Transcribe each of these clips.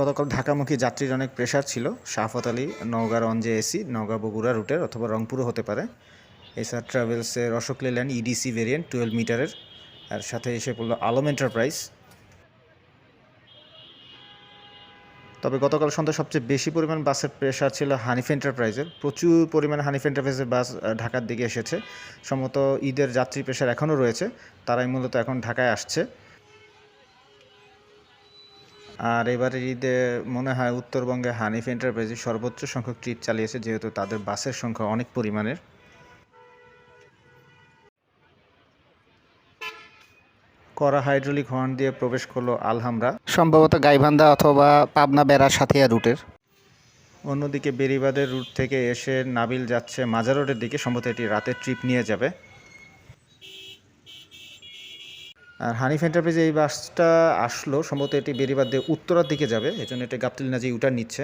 গতকাল ঢাকামুখী যাত্রীর অনেক প্রেশার ছিল। শাহফত আলী নওগাঁ রঞ্জে এসি নওগাঁ বগুড়া রুটের অথবা রংপুরও হতে পারে। SR ট্রাভেলসের Ashok Leyland EDC variant twelve মিটারের আর সাথে এসে পড়ল আলম এন্টারপ্রাইজ তবে গতকাল সন্ধ্যা সবচেয়ে বেশি পরিমাণ বাসের প্রেশার ছিল হানিফ এন্টারপ্রাইজের প্রচুর পরিমাণ হানিফ এন্টারপ্রাইজের বাস ঢাকার দিকে এসেছে। সম্ভবত ঈদের যাত্রী প্রেশার এখনও রয়েছে। তারাই মূলত এখন ঢাকায় আসছে। আর এবারে ঈদে মনে হয় উত্তরবঙ্গে হানিফ এন্টারপ্রাইজে সর্বোচ্চ সংখ্যক ট্রিপ চালিয়েছে যেহেতু তাদের বাসের সংখ্যা অনেক পরিমাণের। করা হাইড্রোলিক হর্ন দিয়ে প্রবেশ করল আলহামরা। সম্ভবত গাইবান্ধা অথবা পাবনা বেড়া সাথিয়া রুটের। অন্যদিকে বেরিবাদের রুট থেকে এসে নাবিল যাচ্ছে মাজার রোডের দিকে সম্ভবত এটি রাতের ট্রিপ নিয়ে যাবে। আর হানিফ এন্টারপ্রাইজে এই বাসটা আসলো, সম্ভবত এটি বেরিবাদ দিয়ে উত্তরার দিকে যাবে এই জন্য এটি গাবতলি নাজি ইউটার নিচ্ছে।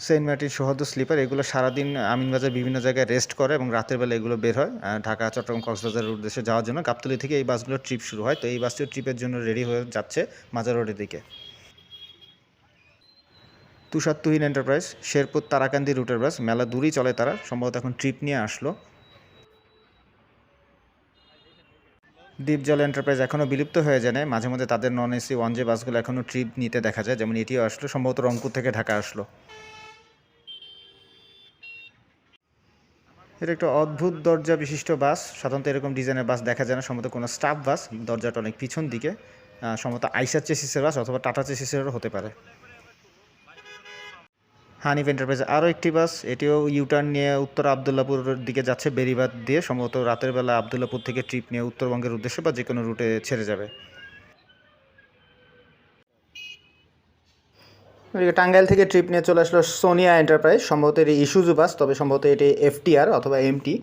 সেন্ট মার্টিন সহদ্র স্লিপার, এগুলো সারাদিন আমিনবাজার বিভিন্ন জায়গায় রেস্ট করে এবং রাতের বেলা এগুলো বের হয় ঢাকা, চট্টগ্রাম, কক্সবাজার উদ্দেশ্যে যাওয়ার জন্য গাবতলি থেকে এই বাসগুলোর ট্রিপ শুরু হয়। তো এই বাসটিও ট্রিপের জন্য রেডি হয়ে যাচ্ছে মাজার রোডের দিকে। তুষার তুহিন এন্টারপ্রাইজ শেরপুর তারাকান্দি রুটের বাস মেলা দূরেই চলে তারা, সম্ভবত এখন ট্রিপ নিয়ে আসলো। দ্বীপজল এন্টারপ্রাইজ এখনও বিলুপ্ত হয়ে যায়। মাঝে মধ্যে তাদের নন এসি ওয়ান জে বাসগুলো এখনও ট্রিপ নিতে দেখা যায়, যেমন এটিও আসলো, সম্ভবত রংপুর থেকে ঢাকা আসলো এটা একটা অদ্ভুত দরজা বিশিষ্ট বাস, সাধারণত এরকম ডিজাইনের বাস দেখা যায় না, সম্ভবত কোনো স্টাফ বাস, দরজাটা অনেক পিছন দিকে সম্ভবত আইসার চেসিসের বাস অথবা টাটা চেসিসেরও হতে পারে হানিফ এন্টারপ্রাইজ আরও একটি বাস, এটিও ইউটার্ন নিয়ে উত্তর আবদুল্লাপুরের দিকে যাচ্ছে বেরিবাদ দিয়ে। সম্ভবত রাতের বেলা আবদুল্লাপুর থেকে ট্রিপ নিয়ে উত্তরবঙ্গের উদ্দেশ্যে বা যে কোনো রুটে ছেড়ে যাবে। টাঙ্গাইল থেকে ট্রিপ নিয়ে চলে আসলো সোনিয়া এন্টারপ্রাইজ। সম্ভবত এটি ইস্যুজু বাস, তবে সম্ভবত এটি এফটিআর অথবা এমটি।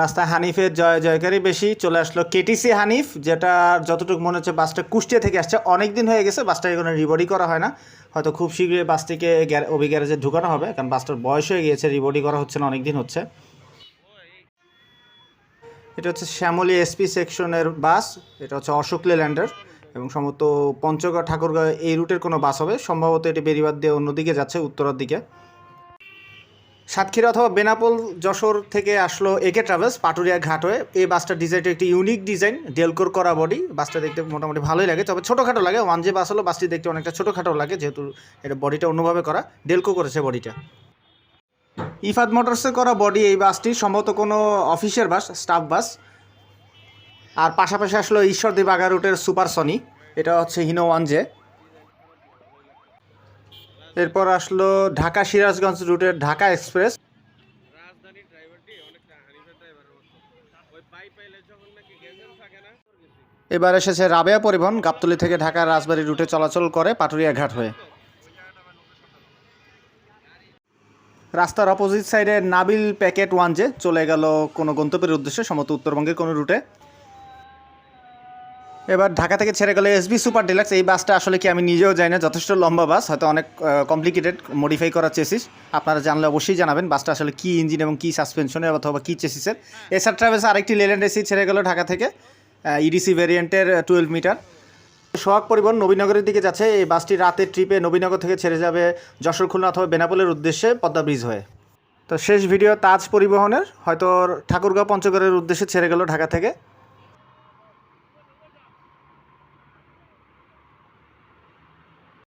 রাস্তায় হানিফের জয় জয়কারী বেশি চলে আসলো কেটিসি হানিফ, যেটা যতটুকু মনে হচ্ছে বাসটা কুষ্টিয়া থেকে আসছে। অনেক দিন হয়ে গেছে, বাসটা এখানে রিবডি করা হয় না। হয়তো খুব শীঘ্রই বাসটিকে অভি গ্যারেজে ঢুকানো হবে, কারণ বাসটার বয়স হয়ে গিয়েছে, রিবডি করা হচ্ছে না অনেক দিন হচ্ছে। এটা হচ্ছে শ্যামলী এসপি সেকশনের বাস, এটা হচ্ছে অশোক লেল্যান্ডার, এবং সম্ভবত পঞ্চগড় ঠাকুরগাঁও এই রুটের কোনো বাস হবে। সম্ভবত এটি বেরিবাদ দিয়ে অন্যদিকে যাচ্ছে, উত্তরের দিকে। সাতক্ষীরা অথবা বেনাপোল, যশোর থেকে আসলো একে ট্রাভেলস পাটুরিয়া ঘাট হয়ে। এই বাসটার ডিজাইনটা একটি ইউনিক ডিজাইন ডেলকোর করা বডি বাসটা দেখতে মোটামুটি ভালোই লাগে, তবে ছোটোখাটো লাগে। ওয়ান যে বাস হলো, বাসটি দেখতে অনেকটা ছোটোখাটো লাগে, যেহেতু এটা বডিটা অন্যভাবে করা। ডেলকো করেছে বডিটা ইফাদ মোটরসে করা বডি এই বাসটি, সম্ভবত কোনো অফিসের বাস স্টাফ বাস। আর পাশাপাশি আসলো ঈশ্বরদী বাগা রুটের সুপার সনি এটা হচ্ছে হিনো ওয়ান জে এরপর আসলো ঢাকা সিরাজগঞ্জ রুটের ঢাকা এক্সপ্রেস। এবার এসেছে রাবেয়া পরিবহন গাবতলি থেকে ঢাকা রাজবাড়ী রুটে চলাচল করে পাটুরিয়া ঘাট হয়ে। রাস্তার অপোজিট সাইডে নাবিল প্যাকেট ওয়ান যে চলে গেল কোনো গন্তব্যের উদ্দেশ্যে সমত উত্তরবঙ্গের কোনো রুটে। এবার ঢাকা থেকে ছেড়ে গেলে এসবি সুপার ডিলাক্স। এই বাসটা আসলে কি আমি নিজেও যাই না, যথেষ্ট লম্বা বাস, হয়তো অনেক কমপ্লিকেটেড মডিফাই করার চেসিস। আপনারা জানলে অবশ্যই জানাবেন বাসটা আসলে কি ইঞ্জিন এবং কি সাসপেনশনের অথবা কী চেসিসের। এসআর ট্রাভেলস আরেকটি লেল্যান্ড এসি ছেড়ে গেল ঢাকা থেকে ইডিসি ভেরিয়েন্টের টুয়েলভ মিটার সোহাগ পরিবহন নবীনগরের দিকে যাচ্ছে, এই বাসটি রাতের ট্রিপে নবীনগর থেকে ছেড়ে যাবে যশোর, খুলনা অথবা বেনাপোলের উদ্দেশ্যে পদ্মা ব্রিজ হয়ে। তো শেষ ভিডিও তাজ পরিবহনের, হয়তো ঠাকুরগাঁও পঞ্চগড়ের উদ্দেশ্যে ছেড়ে গেল ঢাকা থেকে।